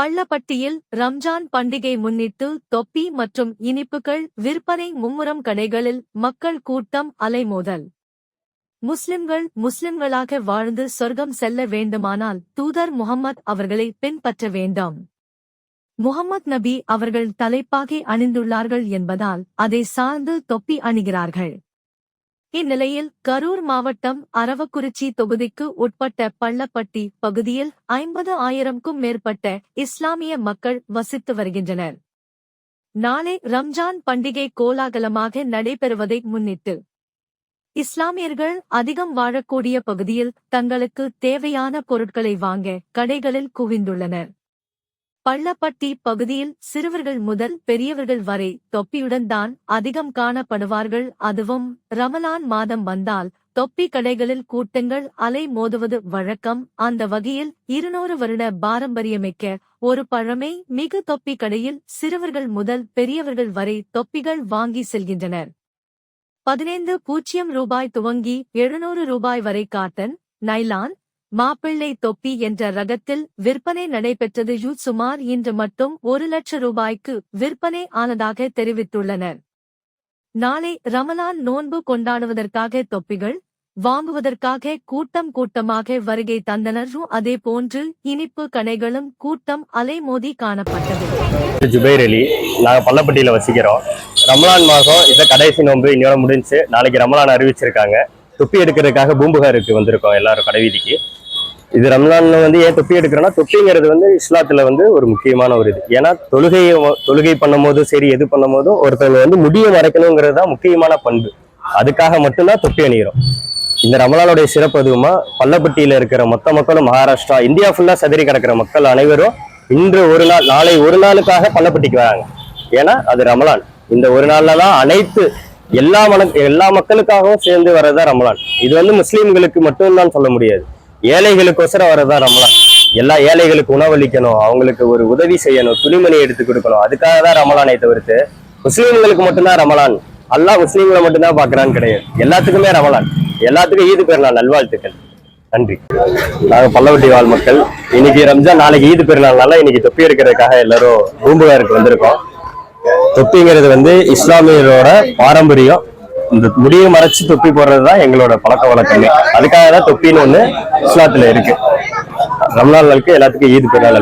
பள்ளப்பட்டியில் ரம்ஜான் பண்டிகை முன்னிட்டு தொப்பி மற்றும் இனிப்புகள் விற்பனை மும்முரம் கடைகளில் மக்கள் கூட்டம் அலைமோதல். முஸ்லிம்கள் முஸ்லிம்களாக வாழ்ந்து சொர்க்கம் செல்ல வேண்டுமானால் தூதர் முகம்மத் அவர்களை பின்பற்ற வேண்டாம். முகமது நபி அவர்கள் தலைப்பாகை அணிந்துள்ளார்கள் என்பதால் அதை சார்ந்து தொப்பி அணிகிறார்கள். இந்நிலையில் கரூர் மாவட்டம் அரவக்குறிச்சி தொகுதிக்கு உட்பட்ட பள்ளப்பட்டி பகுதியில் ஐம்பது ஆயிரம்க்கும் மேற்பட்ட இஸ்லாமிய மக்கள் வசித்து வருகின்றனர். நாளை ரம்ஜான் பண்டிகை கோலாகலமாக நடைபெறுவதை முன்னிட்டு இஸ்லாமியர்கள் அதிகம் வாழக்கூடிய பகுதியில் தங்களுக்கு தேவையான பொருட்களை வாங்க கடைகளில் குவிந்துள்ளனர். பள்ளப்பட்டி பகுதியில் சிறுவர்கள் முதல் பெரியவர்கள் வரை தொப்பியுடன் தான் அதிகம் காணப்படுவார்கள். அதுவும் ரமலான் மாதம் வந்தால் தொப்பி கடைகளில் கூட்டங்கள் அலை மோதுவது வழக்கம். அந்த வகையில் இருநூறு வருட பாரம்பரியமிக்க ஒரு பழமை மிகு தொப்பி கடையில் சிறுவர்கள் முதல் பெரியவர்கள் வரை தொப்பிகள் வாங்கி செல்கின்றனர். பதினைந்து பூஜ்ஜியம் ரூபாய் துவங்கி எழுநூறு ரூபாய் வரை காட்டன் நைலான் மாப்பிள்ளை தொப்பி என்ற ரகத்தில் விற்பனை நடைபெற்றது. யூ சுமார் இன்று மட்டும் ஒரு லட்சம் ரூபாய்க்கு விற்பனை ஆனதாக தெரிவித்துள்ளனர் நாளை ரமலான் நோன்பு கொண்டாடுவதற்காக தொப்பிகள் வாங்குவதற்காக கூட்டம் கூட்டமாக வருகை தந்தனர். அதே போன்று இனிப்பு கடைகளும் கூட்டம் அலைமோதி காணப்பட்டது. ஜுபைர் அலி நாங்கள் பள்ளப்பட்டியில் வசிக்கிறோம். ரமலான் மாதம் இதை கடைசி நோன்பு இன்னொரு முடிஞ்சு நாளைக்கு ரமலான் அறிவிச்சிருக்காங்க. தொப்பி எடுக்கிறதுக்காக பூம்புகாருக்கு வந்திருக்கோம் எல்லாரும் கடைவீதிக்கு. இது ரம்லான்ல வந்து ஏன் தொப்பி எடுக்கிறோம்னா தொப்பிங்கிறது வந்து இஸ்லாத்துல வந்து ஒரு முக்கியமான ஒரு இது. ஏன்னா தொழுகையை தொழுகை பண்ணும் போதும் சரி எது பண்ணும் போதும் ஒருத்தவங்க வந்து முடிய மறைக்கணுங்கிறது தான் முக்கியமான பண்பு. அதுக்காக மட்டும்தான் தொப்பி அணிகிறோம் இந்த ரமலானுடைய சிறப்பு அதுவுமா பள்ளப்பட்டியில இருக்கிற மொத்த மக்களும் மகாராஷ்டிரா இந்தியா ஃபுல்லா சதறி கிடக்கிற மக்கள் அனைவரும் இன்று ஒரு நாள் நாளை ஒரு நாளுக்காக பள்ளப்பட்டிக்கு வராங்க. ஏன்னா அது ரமலான். இந்த ஒரு நாள்ல தான் அனைத்து எல்லா மன எல்லா மக்களுக்காகவும் சேர்ந்து வர்றதா ரமலான். இது வந்து முஸ்லீம்களுக்கு மட்டும்தான் சொல்ல முடியாது. ஏழைகளுக்கோசரம் வர்றதா ரமலான் எல்லா ஏழைகளுக்கு உணவளிக்கணும் அவங்களுக்கு ஒரு உதவி செய்யணும் துணிமணி எடுத்து கொடுக்கணும். அதுக்காக தான் ரமலானை தவிர்த்து முஸ்லீம்களுக்கு மட்டும்தான் ரமலான். அல்லா முஸ்லீம்களை மட்டும்தான் பாக்குறான்னு கிடையாது. எல்லாத்துக்குமே ரமலான். எல்லாத்துக்கும் ஈது பெருநாள். நல்வாழ்த்துக்கள். நன்றி. நாங்கள் பல்லவட்டி வாழ் மக்கள். இன்னைக்கு ரம்ஜான் நாளைக்கு ஈது பெருநாள்னால இன்னைக்கு தொப்பி எடுக்கிறதுக்காக எல்லாரும் பூம்புகாருக்கு வந்திருக்கோம். தொப்பிங்கிறது வந்து இஸ்லாமியரோட பாரம்பரியம். இந்த முடியை மறைச்சு தொப்பி போடுறது தான் எங்களோட பழக்க வழக்கமே. அதுக்காக தான் தொப்பின்னு ஒண்ணு இஸ்லாத்துல இருக்கு. ரம்லான் நாளுக்கு எல்லாத்துக்கும் ஈது பெருநாள்